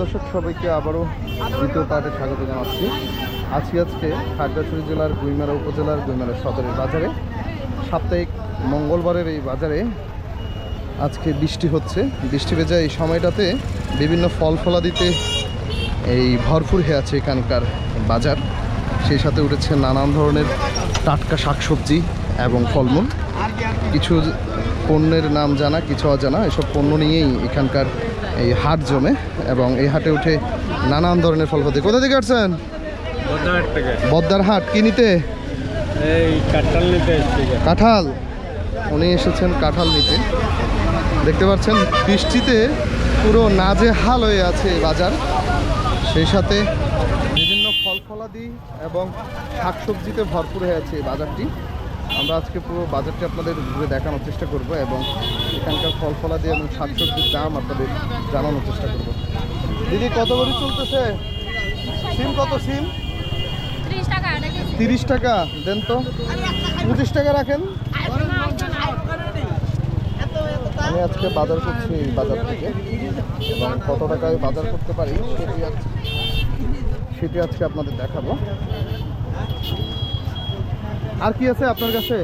দর্শক, সবাইকে আবারও দ্বিতীয় পার্টে স্বাগত জানাচ্ছি। আজকে আজকে খাগড়াছড়ি জেলার গুইমারা উপজেলার গুইমারা সদরের বাজারে সাপ্তাহিক মঙ্গলবারের এই বাজারে আজকে বৃষ্টি হচ্ছে। বৃষ্টি ভেজা এই সময়টাতে বিভিন্ন ফল ফলাদিতে এই ভরপুর হয়ে আছে এখানকার বাজার। সেই সাথে উঠেছে নানান ধরনের টাটকা শাকসবজি এবং ফলমূল। কিছু পণ্যের নাম জানা, কিছু অজানা, এসব পণ্য নিয়েই এখানকার এই হাট জমে এবং এই হাটে উঠে নানান ধরনের ফলপাতি কোথা থেকে আসছেন? বদ্দার হাট কি নিতে? এই কাঁঠাল নিতে কাঁঠাল। উনি এসেছেন কাঁঠাল নিতে। দেখতে পাচ্ছেন বৃষ্টিতে পুরো নাজে হাল হয়ে আছে বাজার। সেই সাথে বিভিন্ন ফল ফলাদি এবং শাকসবজিতে ভরপুর হয়ে আছে এই বাজারটি। আমরা আজকে পুরো বাজারটি আপনাদের ঘুরে দেখানোর চেষ্টা করব এবং এখানকার ফল ফলাদি এবং শাকসবজির দাম আপনাদের জানানোর চেষ্টা করব। দিদি কত করে চলতেছে? সিম কত সিম? ত্রিশ টাকা দেন তো। পঁচিশ টাকা রাখেন। আমি আজকে বাজার করছি এই বাজার থেকে এবং কত টাকায় বাজার করতে পারি সেটি আজকে আপনাদের দেখাবো। আর কি আছে আপনার কাছে?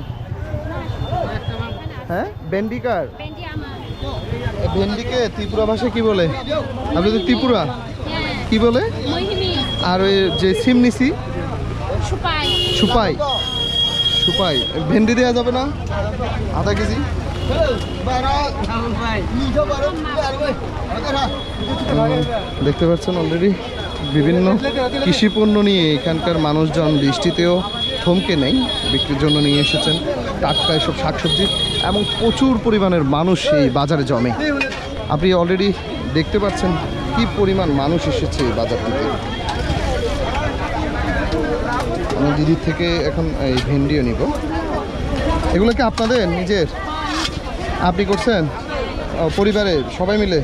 হ্যাঁ? আমার ভেন্ডিকে ত্রিপুরা ভাষায় কি বলে? আপনি তো ত্রিপুরা। কি বলে? আর ওই যে সিম নিছি সুপাই। সুপাই। সুপাই ভেন্ডি দেওয়া যাবে না? আধা কেজি? দেখতে পাচ্ছেন অলরেডি বিভিন্ন কৃষি পণ্য নিয়ে এখানকার মানুষজন বৃষ্টিতেও থমকে নেই, বিক্রির জন্য নিয়ে এসেছেন টাটকা এসব শাকসবজি এবং প্রচুর পরিমাণের মানুষ এই বাজারে জমে। আপনি অলরেডি দেখতে পাচ্ছেন কি পরিমাণ মানুষ এসেছে এই বাজারটিতে আমি দিদির থেকে এখন এই ভেন্ডিও নিব। এগুলো কি আপনাদের, নিজের? আপনি করছেন? পরিবারে সবাই মিলে?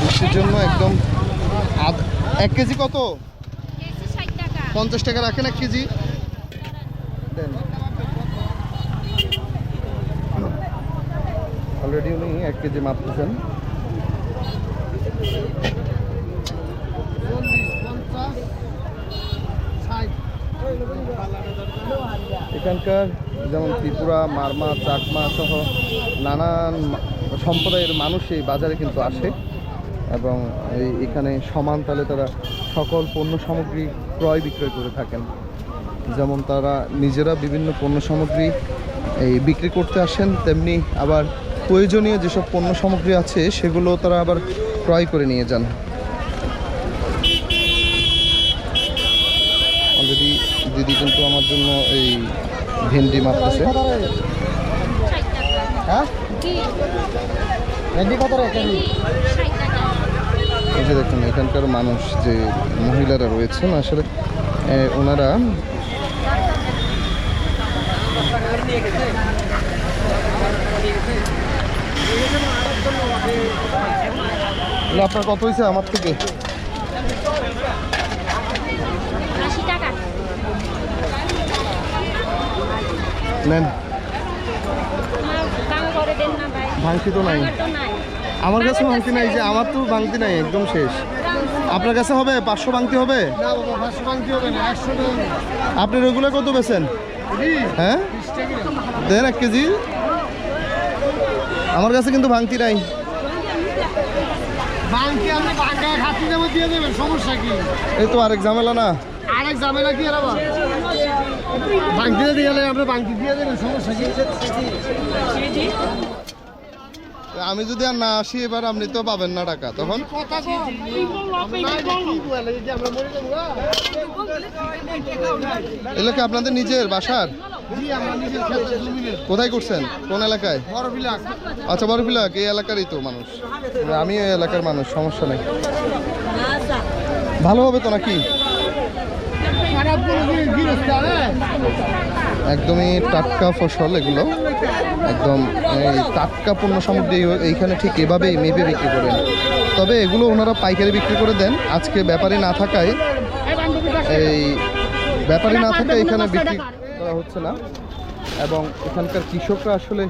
বৃষ্টির জন্য একদম এক কেজি কত? পঞ্চাশ টাকা রাখেন এক কেজি। অলরেডি উনি এক কেজি মাপতেছেন এখানকার যেমন ত্রিপুরা মারমা চাকমা সহ নানান সম্প্রদায়ের মানুষ এই বাজারে কিন্তু আসে। এবং এখানে সমান তালে তারা সকল পণ্য সামগ্রী ক্রয় বিক্রয় করে থাকেন। যেমন তারা নিজেরা বিভিন্ন পণ্য সামগ্রী এই বিক্রি করতে আসেন তেমনি আবার প্রয়োজনীয় যেসব পণ্য সামগ্রী আছে সেগুলো তারা আবার ক্রয় করে নিয়ে যান। অলরেডি দিদি কিন্তু আমার জন্য এই ভেন্ডি মাপতেছে হ্যাঁ? ভেন্ডি কত এই যে দেখুন এখানকার মানুষ যে মহিলারা রয়েছেন আসলে ওনারা আপনার কত হয়েছে আমার থেকে? নেন আমার দাম করে দেন না ভাই ভাঙতি তো নাই। আমার কাছে ভাঙতি নাই যে আমার তো ভাঙতি নাই একদম শেষ। আপনার কাছে হবে? পাঁচশো ভাঙতি হবে? আপনি রেগুলার কত বেছেন হ্যাঁ? দেন এক কেজি। আমার কাছে কিন্তু ভাঙতি নাই। বাংকি আপনি বাংকায় খাতি দেবো দিয়ে দেবেন সমস্যা কি? এই তো আরেক ঝামেলা না। আরেক ঝামেলা কি দিয়ে গেলে আপনি দিয়ে দেবেন সমস্যা কি? আমি যদি আর না আসি, এবার আপনি তো পাবেন না টাকা, তখন? কথা কো আমরা কি বলে যে আমরা মরে যাব গা? এগুলো কি আপনাদের নিজের, বাসার? কোথায় করছেন? কোন এলাকায়? আচ্ছা বড়পিলাক এই এলাকারই তো মানুষ। আমি এই এলাকার মানুষ, সমস্যা নেই। ভালো হবে তো নাকি? একদমই টাটকা ফসল এগুলো। একদম এই টাটকা পণ্য সামগ্রী এইখানে ঠিক এভাবেই মেপে বিক্রি করেন। তবে এগুলো ওনারা পাইকারি বিক্রি করে দেন। আজকে ব্যাপারী না থাকায় এই ব্যাপারী না থাকায় এখানে বিক্রি করা হচ্ছে না। এবং এখানকার কৃষকরা আসলে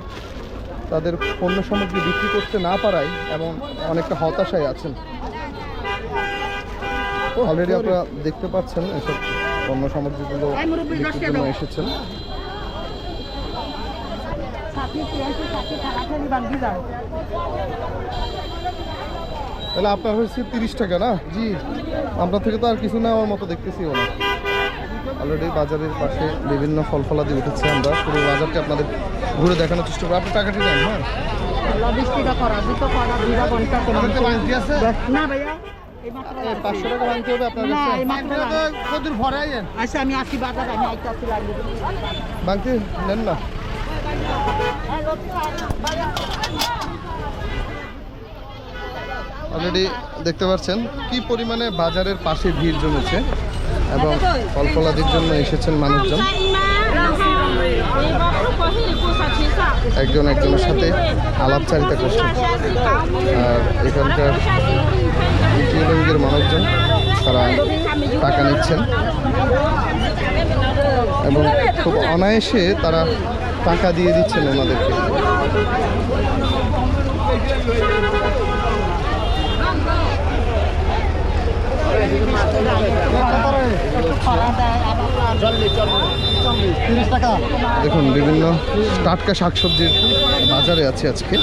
তাদের পণ্য সামগ্রী বিক্রি করতে না পারায় এবং অনেকটা হতাশায় আছেন। অলরেডি আপনারা দেখতে পাচ্ছেন এসব। পণ্য সামগ্রীগুলো এসেছেন। তাহলে আপনার হয়েছে তিরিশ টাকা না? জি। আপনার থেকে তো আর কিছু না আমার মতো দেখতেছিও না। অলরেডি বাজারের পাশে বিভিন্ন ফল ফলাদি উঠেছে আমরা। পুরো বাজারটি আপনাদের ঘুরে দেখানোর চেষ্টা করব। আপনি টাকাটি নেন হ্যাঁ? পাঁচশো টাকা ভাঙতে হবে আপনার কদুর আইয়েন আচ্ছা আমি আসি বাজার আমি আইতে আসি লাগবে। ভাঙতে নেন না। অলরেডি দেখতে পাচ্ছেন কি পরিমাণে বাজারের পাশে ভিড় জমেছে এবং ফল ফলাদির জন্য এসেছেন মানুষজন। একজন একজনের সাথে আলাপচারিতা করছেন। আর এখানকার মানুষজন তারা টাকা নিচ্ছেন। এবং খুব অনায়াসে তারা টাকা দিয়ে দিচ্ছেন ওনাদেরকে। দেখুন, বিভিন্ন টাটকা শাকসবজির বাজারে আছে আজকে।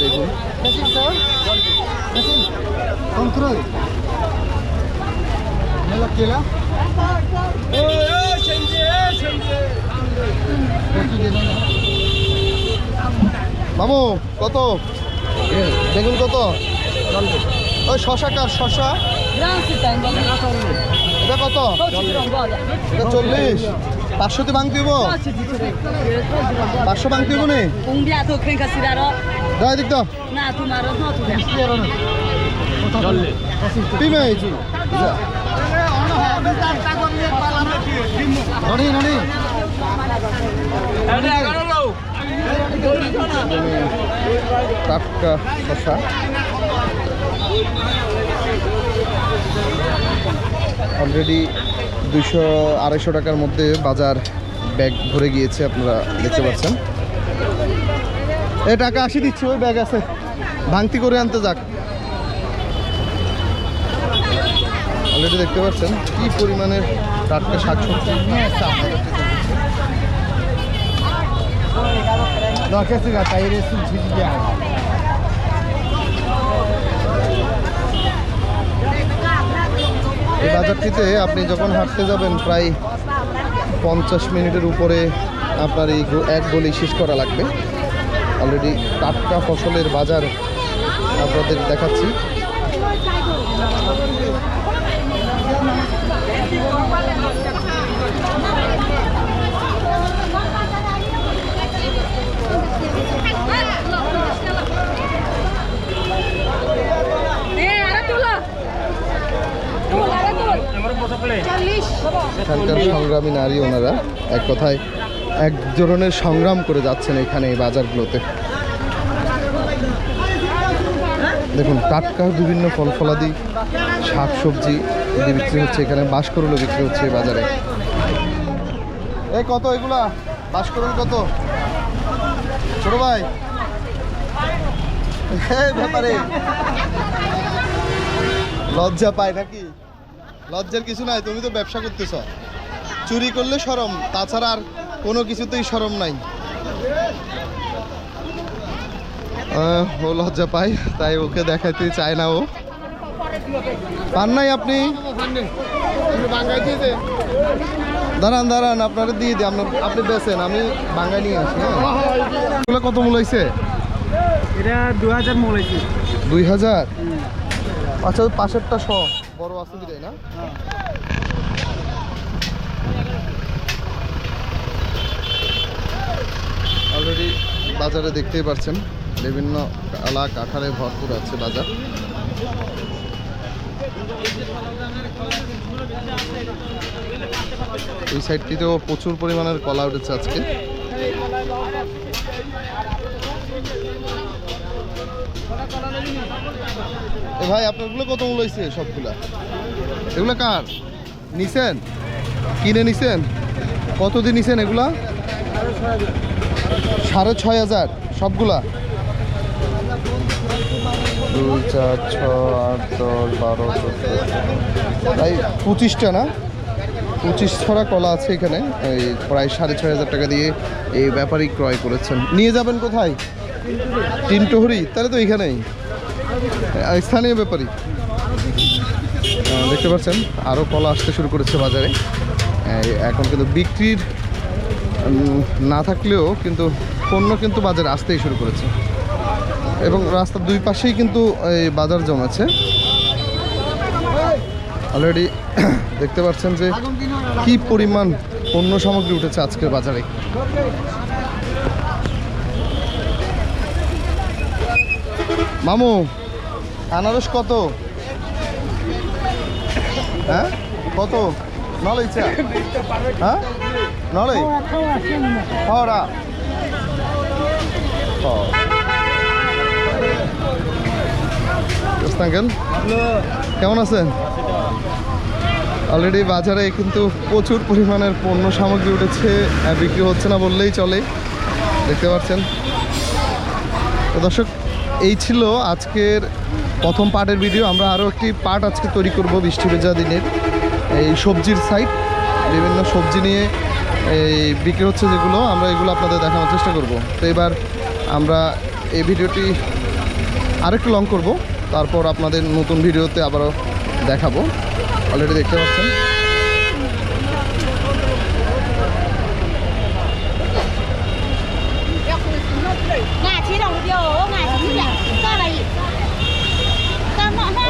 বেগুন কন্ট্রোল মেলা কেলা মামু কত? বেগুন কত? ওই শশা কার শশা? এটা কত? এটা চল্লিশ। পাঁচশোতে ভাঙতে হইব? পাঁচশো ভাঙতে হইব নি? যাই দিক তো টাটকা শশা অলরেডি দুশো আড়াইশো টাকার মধ্যে বাজার ব্যাগ ভরে গিয়েছে, আপনারা দেখতে পাচ্ছেন। এ, টাকা আসি দিচ্ছি, ওই ব্যাগ আছে। ভাঙতি করে আনতে যাক। অলরেডি দেখতে পাচ্ছেন, কি পরিমাণের টাটকা শাকসবজি তাইরে সুজি দিয়া এই বাজারটিতে আপনি যখন হাঁটতে যাবেন, প্রায় পঞ্চাশ মিনিটের উপরে আপনার এই এক গলি শেষ করা লাগবে। অলরেডি টাটকা ফসলের বাজার আপনাদের দেখাচ্ছি। এখানকার সংগ্রামী নারী ওনারা এক কথায় এক ধরনের সংগ্রাম করে যাচ্ছেন এখানে এই বাজারগুলোতে। দেখুন টাটকা বিভিন্ন ফল ফলাদি শাক সবজি বিক্রি হচ্ছে এখানে বাঁশকরুলো বিক্রি হচ্ছে এই বাজারে। এই কত এগুলা? বাঁশকরুল কত? ছোট ভাই। এই ব্যাপারে। লজ্জা পায় নাকি? লজ্জার কিছু নাই তুমি তো ব্যবসা করতেছ। চুরি করলে সরম তাছাড়া আর কোনো কিছুতেই সরম নাই। ও লজ্জা পায় তাই ওকে দেখাতে চায় না ও। পান নাই আপনি? দাঁড়ান দাঁড়ান আপনারা দিয়ে দিই আপনার আপনি বেছেন আমি বাঙ্গাই নিয়ে আসি হ্যাঁ। এগুলো কত মূল হয়েছে এটা দু হাজার মোলাইছি দুই হাজার? আচ্ছা পাশেরটা শ বড় অসুবিধা না? অলরেডি বাজারে দেখতেই পাচ্ছেন বিভিন্ন কালা কাঠারে ভরপুর আছে বাজার। এই সাইডটিতেও প্রচুর পরিমাণের কলা উঠেছে আজকে। এ ভাই আপনারগুলো কত মূল্য হয়েছে সবগুলা? এগুলো কার? নিছেন? কিনে নিছেন? কত দিন নিছেন এগুলা? সাড়ে ছয় হাজার। সবগুলা? দুই চার ছ আট দশ বারো তাই পঁচিশটা না? পঁচিশ ছড়া কলা আছে এখানে। এই প্রায় সাড়ে ছয় হাজার টাকা দিয়ে এই ব্যাপারী ক্রয় করেছেন। নিয়ে যাবেন কোথায়? টিনটহরি তাহলে তো এখানেই। স্থানীয় ব্যাপারী। দেখতে পাচ্ছেন আরও কলা আসতে শুরু করেছে বাজারে। এখন কিন্তু বিক্রির না থাকলেও কিন্তু পণ্য কিন্তু বাজারে আসতেই শুরু করেছে। এবং রাস্তার দুই পাশেই কিন্তু এই বাজার জমেছে। অলরেডি দেখতে পাচ্ছেন যে কি পরিমাণ পণ্য সামগ্রী উঠেছে আজকের বাজারে। মামু, আনারস কত? হ্যাঁ? কত? নলই চা হ্যাঁ? নলই হরা কেমন আছেন? অলরেডি বাজারে কিন্তু প্রচুর পরিমাণের পণ্য সামগ্রী উঠেছে বিক্রি হচ্ছে না বললেই চলে। দেখতে পাচ্ছেন? দর্শক এই ছিল আজকের প্রথম পার্টের ভিডিও আমরা আরও একটি পার্ট আজকে তৈরি করব বৃষ্টি ভেজা দিনের। এই সবজির সাইট বিভিন্ন সবজি নিয়ে এই বিক্রি হচ্ছে যেগুলো, আমরা এগুলো আপনাদের দেখানোর চেষ্টা করব। তো এবার আমরা এই ভিডিওটি আরেকটু লং করব, তারপর আপনাদের নতুন ভিডিওতে আবারও দেখাবো। অলরেডি দেখতে পাচ্ছেন?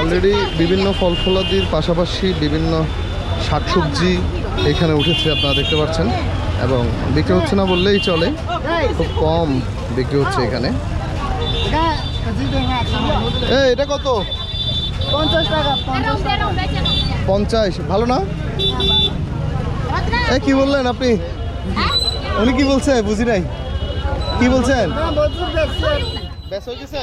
অলরেডি বিভিন্ন ফল ফলাদির পাশাপাশি বিভিন্ন শাকসবজি এখানে উঠেছে আপনারা দেখতে পাচ্ছেন। এবং বিক্রি হচ্ছে না বললেই চলে। খুব কম বিক্রি হচ্ছে এখানে। এটা কত? পঞ্চাশ। ভালো না? এ কি বললেন আপনি? উনি কি বলছে? বুঝি নাই। কি বলছেন? হয়ে গেছে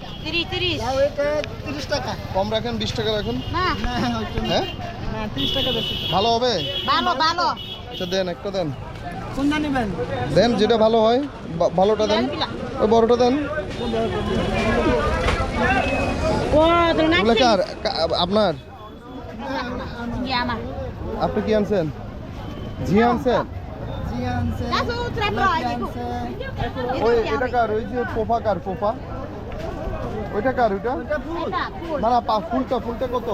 কম রাখেন বিশ টাকা রাখুন। হ্যাঁ? ভালো হবে? ভালো ভালো। আচ্ছা দেন একটা দেন। দেন যেটা ভালো হয় ভালোটা দেন। ওই বড়টা দেন। আপনার? আপনি কি আনছেন? ঝি আনছেন? জি আনছে না সু tre pro ai ku ওই এটা কার? ওই যে পোফা কার পোফা? ওইটা কার ওইটা? না না পা- ফুলটা ফুলটা কত?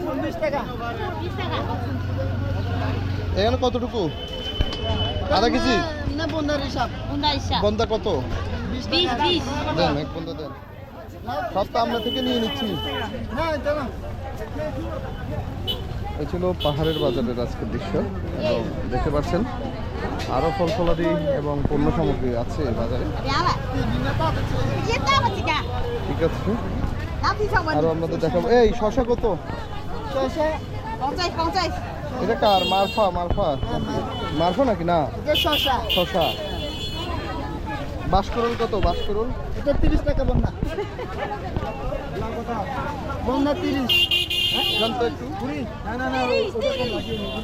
ফুল বিশ টাকা। 20 টাকা। এখানে কতটুকু? আধা কেজি? বন্দা কত? 20 20 দেন এক বন্দা দেন। সব তো আমরা থেকে নিয়ে নিচ্ছি। না ছিল পাহাড়ের বাজারের আজকের দৃশ্য এবং দেখতে পাচ্ছেন আরও ফল ফলাদি এবং পণ্য সামগ্রী আছে বাজারে। ঠিক আছে। আরও আপনাদের দেখাবো। এই শশা কত? এটা কার? মারফা মারফা? মারফা নাকি? না। শশা। কত? বাসকরণ এটা তিরিশ। টাকা বন্যা বন্যা তিরিশ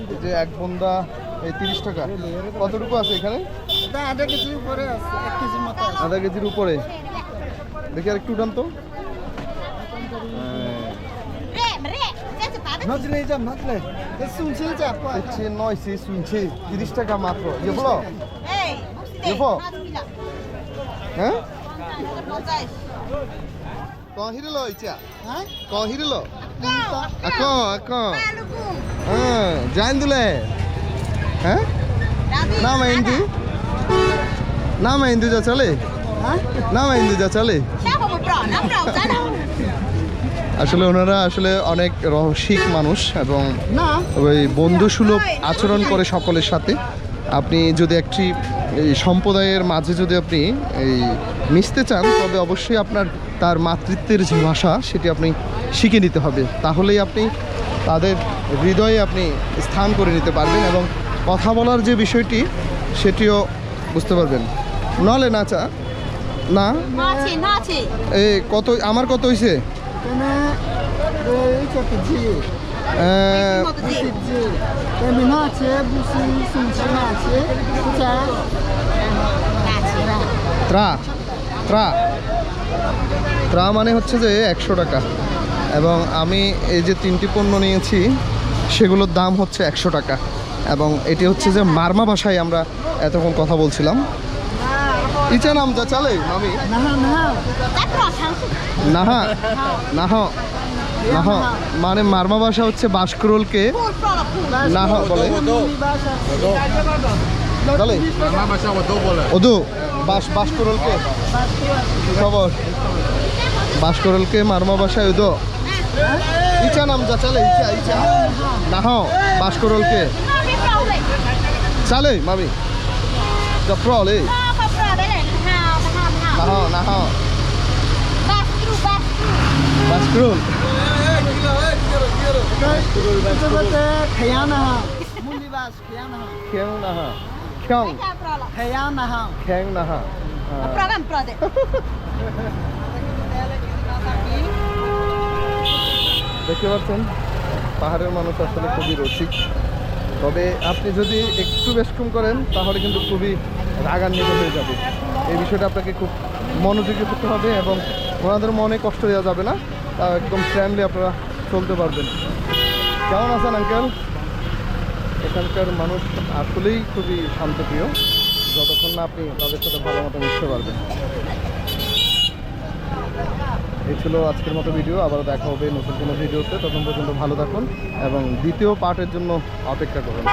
একটু যে এক বন্দা এই তিরিশ টাকা। কতটুকু আছে এখানে? এটা আধা কেজি উপরে আছে এক কেজির মতো আছে। আধা কেজির উপরে। দেখি আর একটু উঠান তো। তিরিশ টাকা মাত্র। ইয়ে বলো। এই বুঝতে দেবো? না তুমি না হ্যাঁ পঞ্চাশ কଣ হিরিল ইচ্ছা হ্যাঁ কଣ হিরিল kau আক আক হ্যাঁ জান দিলে। হ্যাঁ? হ্যাঁ? না মাইন্দু যা চলে। siapa mau pro? Nak pro sana. আসলে ওনারা আসলে অনেক রহস্যিক মানুষ এবং ওই বন্ধুসুলভ আচরণ করে সকলের সাথে। আপনি যদি একটি এই সম্প্রদায়ের মাঝে যদি আপনি এই মিশতে চান তবে অবশ্যই আপনার তার মাতৃত্বের যে ভাষা সেটি আপনি শিখে নিতে হবে। তাহলেই আপনি তাদের হৃদয়ে আপনি স্থান করে নিতে পারবেন এবং কথা বলার যে বিষয়টি সেটিও বুঝতে পারবেন। নলে নাচা না? এ কত আমার কত হয়েছে ত্রা। ত্রা মানে হচ্ছে যে একশো টাকা। এবং আমি এই যে তিনটি পণ্য নিয়েছি সেগুলোর দাম হচ্ছে একশো টাকা। এবং এটি হচ্ছে যে মারমা ভাষায় আমরা এতক্ষণ কথা বলছিলাম। ইচা নাম যা, চালে, মামি। নাহা, নাহ নাহ। মানে মারমা ভাষা হচ্ছে বাসকরোলকে নাহ বলে। বাস খবর। ভাষায় উদো ইচা নাম যা, চালে, ইচা ইচা। নাহ বাসকরোলকে Sally, mommy. The pro, eh? Naho, naho. Baskru, baskru. Baskru. Program project. দেখতে পাচ্ছেন পাহাড়ের মানুষ আসলে খুবই রসিক তবে আপনি যদি একটু বেশকম করেন, তাহলে কিন্তু খুবই রাগান্বিত হয়ে যাবে। এই বিষয়টা আপনাকে খুব মনোযোগী করতে হবে এবং ওনাদের মনে কষ্ট দেওয়া যাবে না। তা একদম ফ্যামিলি আপনারা চলতে পারবেন। কেমন আছেন আঙ্কেল এখানকার মানুষ আসলেই খুবই শান্তপ্রিয়। যতক্ষণ না আপনি তাদের সাথে ভালো মতো মিশতে পারবেন। এই ছিল আজকের মতো ভিডিও আবার দেখা হবে নতুন কোনো ভিডিওতে তখন পর্যন্ত ভালো থাকুন এবং দ্বিতীয় পার্টের জন্য অপেক্ষা করুন।